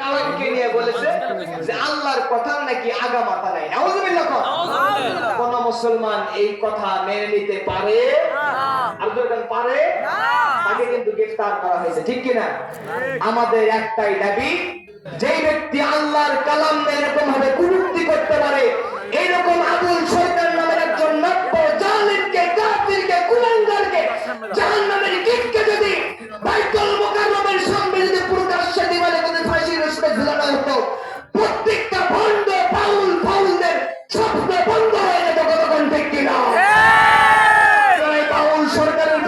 কালামকে নিয়ে বলেছে যে আল্লাহর কথা নাকি আগা মাথা নাই। নাউজুবিল্লাহ কোন মুসলমান এই কথা মেনে নিতে পারে? আর যখন পারে? তাকে কিন্তু গ্রেফতার করা হয়েছে। ঠিক কিনা? আমাদের একটাই দাবি যেই ব্যক্তি আল্লাহর কালাম এরকম ভাবে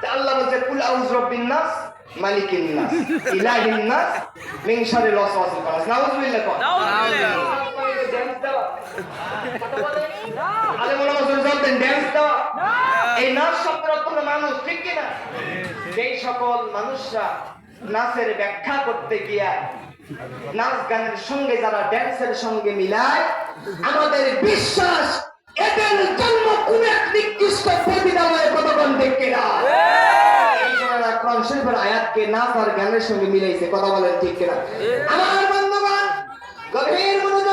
তা আল্লাহ বলছে কুল আউজ রব্বিন নাস মালিকিন নাস ইলাহিন নাস মিন খান্নাস নাউজুবিল্লাহ কর আলে ড্যান্স দেওয়া। এই নাচ শব্দের অর্থ মানুষ ঠিক কিনা? যেই সকল মানুষরা নাচের ব্যাখ্যা করতে গিয়া নাচ গানের সঙ্গে যারা ড্যান্সের সঙ্গে মিলায় আমাদের বিশ্বাস এদের কোরআন শরীফের আয়াতকে নাচ আর গানের সঙ্গে মিলাইছে কথা বলেন ঠিক কিনা? আমার বন্ধুগণ গভীর মনোযোগ